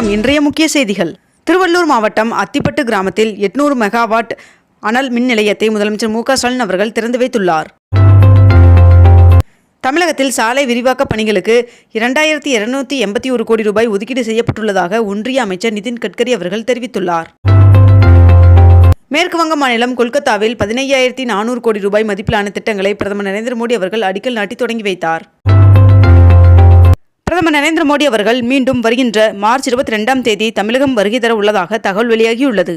வணக்கம். இன்றைய முக்கிய செய்திகள். திருவள்ளூர் மாவட்டம் அத்திப்பட்டு கிராமத்தில் எட்நூறு மெகாவாட் அனல் மின் நிலையத்தை முதலமைச்சர் மு க ஸ்டாலின் அவர்கள் திறந்து வைத்துள்ளார். தமிழகத்தில் சாலை விரிவாக்க பணிகளுக்கு இரண்டாயிரத்தி இருநூத்தி எண்பத்தி ஒரு கோடி ரூபாய் ஒதுக்கீடு செய்யப்பட்டுள்ளதாக ஒன்றிய அமைச்சர் நிதின் கட்கரி அவர்கள் தெரிவித்துள்ளார். மேற்கு வங்க மாநிலம் கொல்கத்தாவில் பதினையாயிரத்தி நானூறு கோடி ரூபாய் மதிப்பிலான திட்டங்களை பிரதமர் நரேந்திர மோடி அவர்கள் அடிக்கல் நாட்டி தொடங்கி வைத்தார். பிரதமர் நரேந்திர மோடி அவர்கள் மீண்டும் வருகின்ற மார்ச் இருபத்தி ரெண்டாம் தேதி தமிழகம் வருகை தர உள்ளதாக தகவல் வெளியாகியுள்ளது.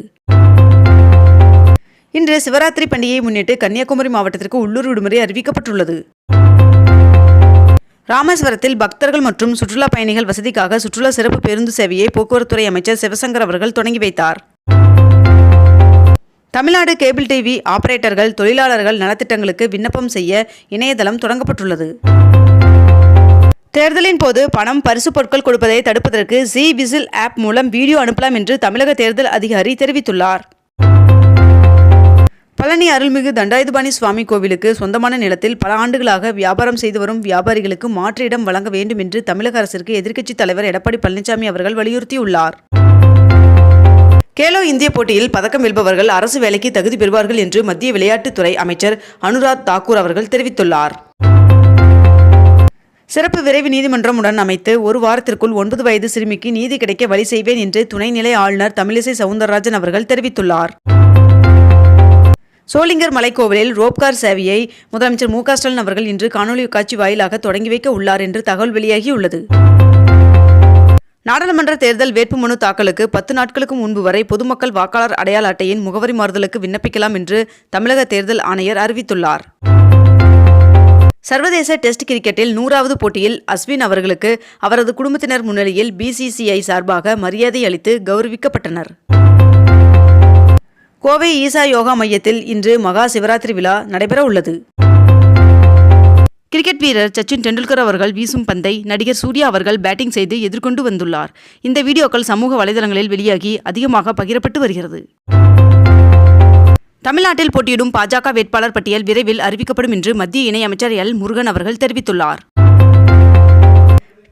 இன்று சிவராத்திரி பண்டிகையை முன்னிட்டு கன்னியாகுமரி மாவட்டத்திற்கு உள்ளூர் விடுமுறை அறிவிக்கப்பட்டுள்ளது. ராமேஸ்வரத்தில் பக்தர்கள் மற்றும் சுற்றுலா பயணிகள் வசதிக்காக சுற்றுலா சிறப்பு பேருந்து சேவையை போக்குவரத்துறை அமைச்சர் சிவசங்கர் அவர்கள் தொடங்கி வைத்தார். தமிழ்நாடு கேபிள் டிவி ஆபரேட்டர்கள் தொழிலாளர்கள் நலத்திட்டங்களுக்கு விண்ணப்பம் செய்ய இணையதளம் தொடங்கப்பட்டுள்ளது. தேர்தலின் போது பணம் பரிசு பொருட்கள் கொடுப்பதை தடுப்பதற்கு ஜி விசில் ஆப் மூலம் வீடியோ அனுப்பலாம் என்று தமிழக தேர்தல் அதிகாரி தெரிவித்துள்ளார். பழனி அருள்மிகு தண்டாயுதபாணி சுவாமி கோவிலுக்கு சொந்தமான நிலத்தில் பல ஆண்டுகளாக வியாபாரம் செய்து வரும் வியாபாரிகளுக்கு மாற்று இடம் வழங்க வேண்டும் என்று தமிழக அரசிற்கு எதிர்க்கட்சித் தலைவர் எடப்பாடி பழனிசாமி அவர்கள் வலியுறுத்தியுள்ளார். கேலோ இந்திய போட்டியில் பதக்கம் வெல்பவர்கள் அரசு வேலைக்கு தகுதி பெறுவார்கள் என்று மத்திய விளையாட்டுத்துறை அமைச்சர் அனுராக் தாக்கூர் அவர்கள் தெரிவித்துள்ளார். சிறப்பு விரைவு நீதிமன்றம் உடன் அமைத்து ஒரு வாரத்திற்குள் ஒன்பது வயது சிறுமிக்கு நீதி கிடைக்க வழி செய்வேன் என்று துணைநிலை ஆளுநர் தமிழிசை சவுந்தரராஜன் அவர்கள் தெரிவித்துள்ளார். சோளிங்கர் மலைக்கோவிலில் ரோப்கார் சேவையை முதலமைச்சர் மு ஸ்டாலின் அவர்கள் இன்று காணொலி காட்சி வாயிலாக தொடங்கி வைக்க உள்ளார் என்று தகவல் வெளியாகியுள்ளது. நாடாளுமன்ற தேர்தல் வேட்புமனு தாக்கலுக்கு பத்து நாட்களுக்கு முன்பு வரை பொதுமக்கள் வாக்காளர் அடையாள அட்டையின் முகவரி மாறுதலுக்கு விண்ணப்பிக்கலாம் என்று தமிழக தேர்தல் ஆணையர் அறிவித்துள்ளார். சர்வதேச டெஸ்ட் கிரிக்கெட்டில் நூறாவது போட்டியில் அஸ்வின் அவர்களுக்கு அவரது குடும்பத்தினர் முன்னிலையில் பிசிசிஐ சார்பாக மரியாதை அளித்து கௌரவிக்கப்பட்டனர். கோவை ஈசா யோகா மையத்தில் இன்று மகா சிவராத்திரி விழா நடைபெற உள்ளது. கிரிக்கெட் வீரர் சச்சின் டெண்டுல்கர் அவர்கள் வீசும் பந்தை நடிகர் சூர்யா அவர்கள் பேட்டிங் செய்து எதிர்கொண்டு வந்துள்ளார். இந்த வீடியோக்கள் சமூக வலைதளங்களில் வெளியாகி அதிகமாக பகிரப்பட்டு வருகிறது. தமிழ்நாட்டில் போட்டியிடும் பாஜக வேட்பாளர் பட்டியல் விரைவில் அறிவிக்கப்படும் என்று மத்திய இணையமைச்சர் எல் முருகன் அவர்கள் தெரிவித்துள்ளார்.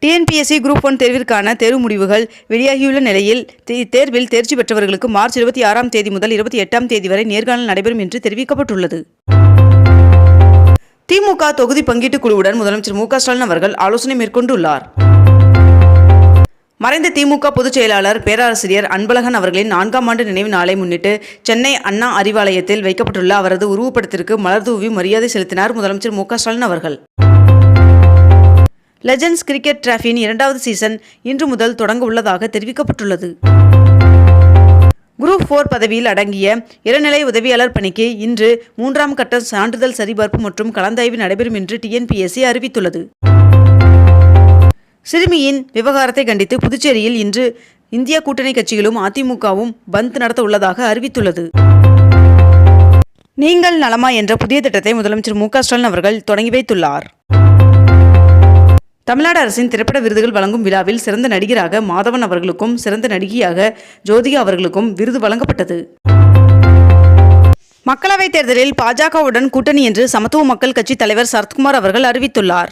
டிஎன்பிஎஸ்சி குரூப் ஒன் தேர்விற்கான தேர்வு முடிவுகள் வெளியாகியுள்ள நிலையில் தேர்வில் தேர்ச்சி பெற்றவர்களுக்கு மார்ச் இருபத்தி ஆறாம் தேதி முதல் இருபத்தி எட்டாம் தேதி வரை நேர்காணல் நடைபெறும் என்று தெரிவிக்கப்பட்டுள்ளது. திமுக தொகுதி பங்கீட்டுக் குழுவுடன் முதலமைச்சர் மு க ஸ்டாலின் அவர்கள் ஆலோசனை மேற்கொண்டுள்ளார். மறைந்த திமுக பொதுச் செயலாளர் பேராசிரியர் அன்பழகன் அவர்களின் நான்காம் ஆண்டு நினைவு நாளை முன்னிட்டு சென்னை அண்ணா அறிவாலயத்தில் வைக்கப்பட்டுள்ள அவரது உருவப்படத்திற்கு மலர் தூவி மரியாதை செலுத்தினார் முதலமைச்சர் மு ஸ்டாலின் அவர்கள். லெஜண்ட்ஸ் கிரிக்கெட் டிராஃபியின் இரண்டாவது சீசன் இன்று முதல் தொடங்க உள்ளதாக தெரிவிக்கப்பட்டுள்ளது. குரூப் ஃபோர் பதவியில் அடங்கிய இளநிலை உதவியாளர் பணிக்கு இன்று மூன்றாம் கட்ட சான்றிதழ் சரிபார்ப்பு மற்றும் கலந்தாய்வு நடைபெறும் என்று டிஎன்பிஎஸ்சி அறிவித்துள்ளது. சிறுமியின் விவகாரத்தை கண்டித்து புதுச்சேரியில் இன்று இந்திய கூட்டணி கட்சிகளும் அதிமுகவும் பந்த் நடத்த உள்ளதாக அறிவித்துள்ளது. நீங்கள் நலமா என்ற புதிய திட்டத்தை முதலமைச்சர் மு ஸ்டாலின் அவர்கள் தொடங்கி வைத்துள்ளார். தமிழ்நாடு அரசின் திரைப்பட விருதுகள் வழங்கும் விழாவில் சிறந்த நடிகராக மாதவன் அவர்களுக்கும் சிறந்த நடிகையாக ஜோதிகா அவர்களுக்கும் விருது வழங்கப்பட்டது. மக்களவைத் தேர்தலில் பாஜகவுடன் கூட்டணி என்று சமத்துவ மக்கள் கட்சி தலைவர் சரத்குமார் அவர்கள் அறிவித்துள்ளார்.